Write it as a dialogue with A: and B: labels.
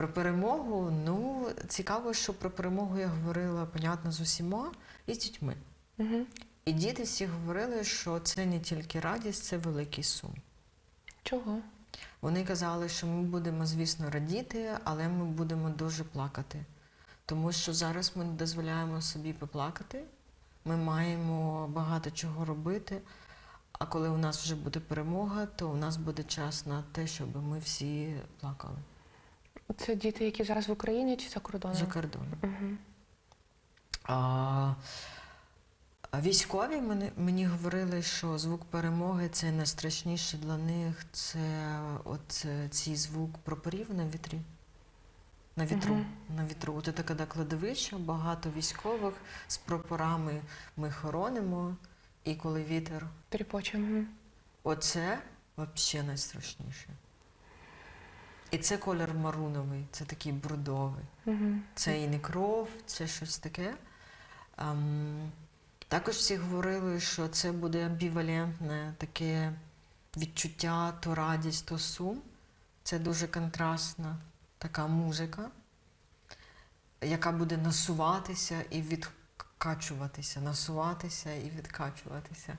A: Про перемогу, ну цікаво, що про перемогу я говорила, понятно, з усіма і з дітьми.
B: Угу.
A: І діти всі говорили, що це не тільки радість, це великий сум.
B: Чого?
A: Вони казали, що ми будемо, звісно, радіти, але ми будемо дуже плакати. Тому що зараз ми не дозволяємо собі поплакати. Ми маємо багато чого робити. А коли у нас вже буде перемога, то у нас буде час на те, щоб ми всі плакали
B: Це діти, які зараз в Україні чи за кордоном?
A: за кордоном.
B: Угу.
A: А, військові мені, мені говорили, що звук перемоги це найстрашніше для них. Це от е, цей звук прапорів на вітрі. На вітру.
B: Мгм.
A: На вітру. От це коли кладовище, багато військових з прапорами ми хоронимо, і коли вітер,
B: Тріпоче. Угу.
A: оце взагалі найстрашніше. І це колір маруновий, це такий брудовий.
B: Угу.
A: Це і не кров, це щось таке. Ем, також всі говорили, що це буде амбівалентне таке відчуття, то радість, то сум. Це дуже контрастна така музика, яка буде насуватися і відкачуватися, насуватися і відкачуватися.